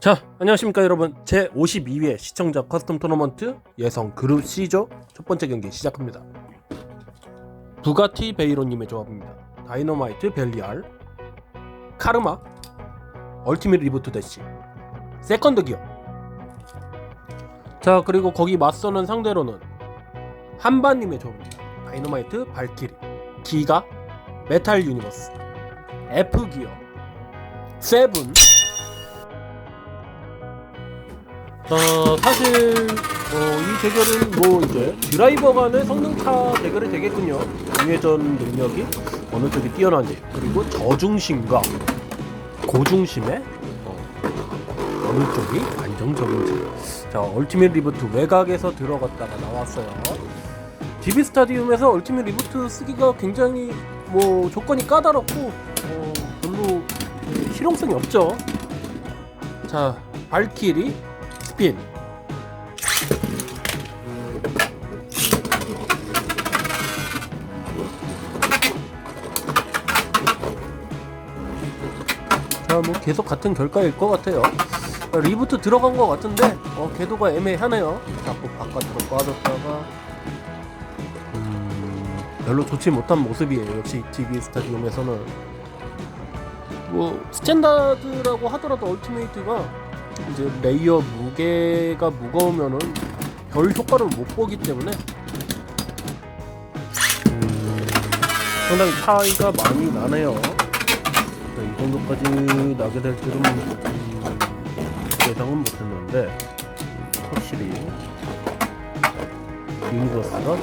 자, 안녕하십니까 여러분. 제 52회 시청자 커스텀 토너먼트 예성 그룹 C조 첫 번째 경기 시작합니다. 부가티 베이로님의 조합입니다. 다이너마이트 벨리알, 카르마, 얼티밋 리부트 대시, 세컨드 기어. 자, 그리고 거기 맞서는 상대로는 한반님의 조합입니다. 다이너마이트 발키리, 기가, 메탈 유니버스, F 기어, 세븐, 어, 사실 어, 이 대결은 뭐 이제 드라이버 간의 성능차 대결이 되겠군요. 공회전 능력이 어느 쪽이 뛰어난지 그리고 저중심과 고중심의 어, 어느 쪽이 안정적인지. 자, 얼티밋 리부트 외곽에서 들어갔다가 나왔어요. DB 스타디움에서 얼티밋 리부트 쓰기가 굉장히 뭐 조건이 까다롭고 어, 별로 실용성이 없죠. 자, 발키리 스핀 자뭐 계속 같은 결과일 것 같아요. 어, 리부트 들어간 것 같은데 어 궤도가 애매하네요. 자꾸 바깥으로 빠졌다가 음 별로 좋지 못한 모습이에요. 역시 TV 스타디움에서는. 뭐 스탠다드라고 하더라도 얼티메이트가 이제 레이어 무게가 무거우면은 별 효과를 못 보기 때문에 음, 상당히 차이가 많이 나네요. 네, 이 정도까지 나게 될 줄은 음, 예상은 못했는데 확실히 유니버스가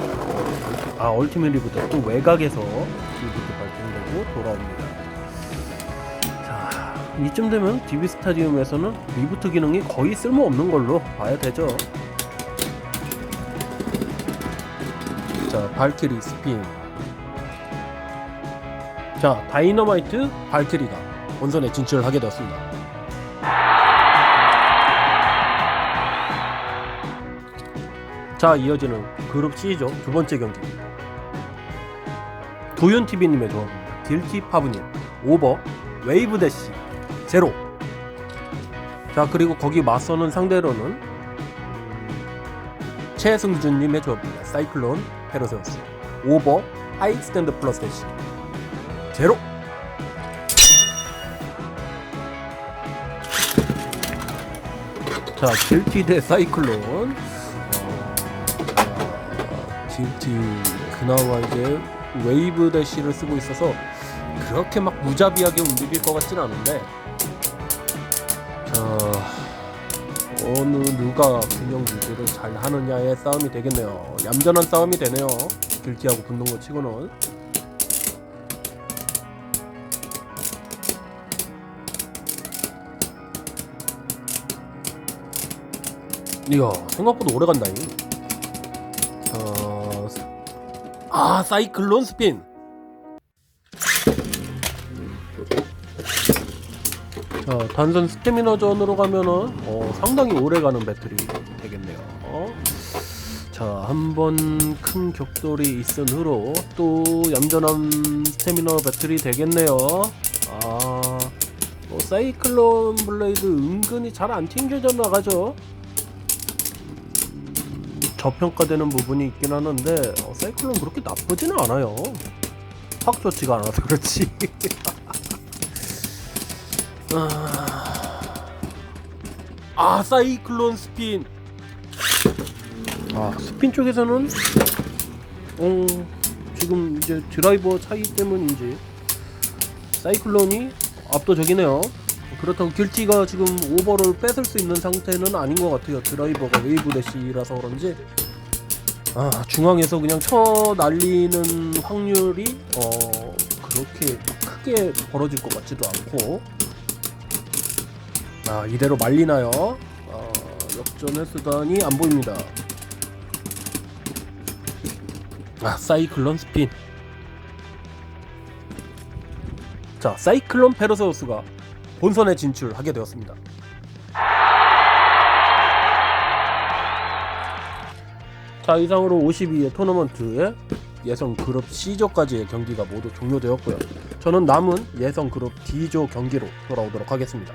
아 얼티밋 리부터 또 외곽에서 리부트 발동되고 돌아옵니다. 자, 이쯤 되면 DB 스타디움에서는 리부트 기능이 거의 쓸모없는 걸로 봐야 되죠. 자, 발키리 스핀. 자, 다이너마이트 발키리가 본선에 진출하게 되었습니다. 자, 이어지는 그룹 C죠. 두 번째 경기입니다. 도윤TV님의 조합입니다. 딜티 파브님, 오버, 웨이브 대시, 제로. 자, 그리고 거기 맞서는 상대로는 음, 최승준님의 조합입니다. 사이클론, 페로세우스, 오버, 하이 스탠드 플러스 대시, 제로. 자, 딜티 대 사이클론. 어, 자, 딜티 그나마 이제 웨이브 대시를 쓰고 있어서 그렇게 막 무자비하게 움직일 것 같진 않은데 자 어느 누가 균형 유지를 잘 하느냐의 싸움이 되겠네요. 얌전한 싸움이 되네요. 길티하고 붙는 거 치고는. 이야 생각보다 오래 간다잉 아 사이클론 스핀 자, 단순 스태미너전으로 가면은 어, 상당히 오래가는 배틀이 되겠네요. 어? 자, 한 번 큰 격돌이 있은 후로 또 얌전한 스태미너 배틀이 되겠네요. 아, 뭐 사이클론 블레이드 은근히 잘 안 튕겨져 나가죠. 음, 저평가되는 부분이 있긴 하는데 어, 사이클론 그렇게 나쁘지는 않아요. 확 좋지가 않아서 그렇지. 아, 아 사이클론 스핀 아 스핀 쪽에서는 어 지금 이제 드라이버 차이 때문인지 사이클론이 압도적이네요 그렇다고 길티가 지금 오버를 뺏을 수 있는 상태는 아닌 것 같아요 드라이버가 웨이브 대시라서 그런지 아 중앙에서 그냥 쳐 날리는 확률이 어 그렇게 크게 벌어질 것 같지도 않고 아 이대로 말리나요? 어, 역전의 수단이 안 보입니다. 아 사이클론 스핀. 자 사이클론 페르세우스가 본선에 진출하게 되었습니다. 자 이상으로 52회 토너먼트의 예성 그룹 C조까지의 경기가 모두 종료되었고요. 저는 남은 예성 그룹 D조 경기로 돌아오도록 하겠습니다.